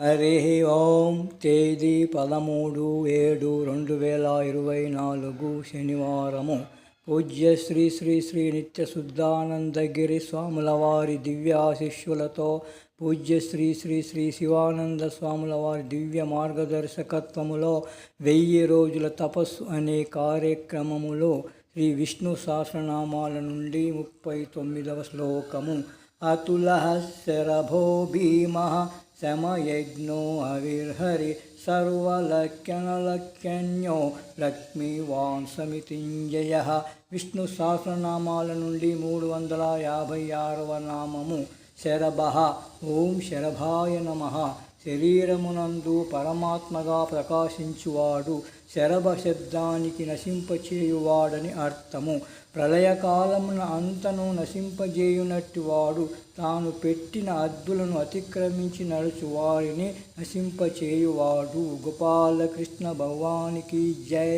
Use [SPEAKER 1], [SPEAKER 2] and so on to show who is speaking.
[SPEAKER 1] హరి ఓం తేదీ పదమూడు ఏడు రెండు వేల ఇరవై నాలుగు శనివారము. పూజ్య శ్రీ శ్రీ శ్రీ నిత్య శుద్ధానందగిరి స్వాముల వారి దివ్యాశిష్యులతో పూజ్య శ్రీ శ్రీ శ్రీ శివానంద స్వాముల వారి దివ్య మార్గదర్శకత్వములో వెయ్యి రోజుల తపస్సు అనే కార్యక్రమములో శ్రీ విష్ణు సహస్రనామాల నుండి ముప్పై తొమ్మిదవ శ్లోకము. అతుల శరభో భీమ సమయజ్ఞో అవిర్హరి సర్వలక్ష్యనలక్ష్యణ్యో లక్ష్మీవాన్ సమితింజయ విష్ణు సహస్రనామాల నుండి మూడు వందల యాభై ఆరవ నామము శరభ ఓం శరభాయ నమ శరీరమునందు పరమాత్మగా ప్రకాశించువాడు శరభ శబ్దానికి నశింపచేయువాడని అర్థము. ప్రళయకాలమున అంతను నశింపజేయునట్టు వాడు తాను పెట్టిన అద్దులను అతిక్రమించి నడుచు వారిని నశింపచేయువాడు. గోపాలకృష్ణ భగవానికి జై.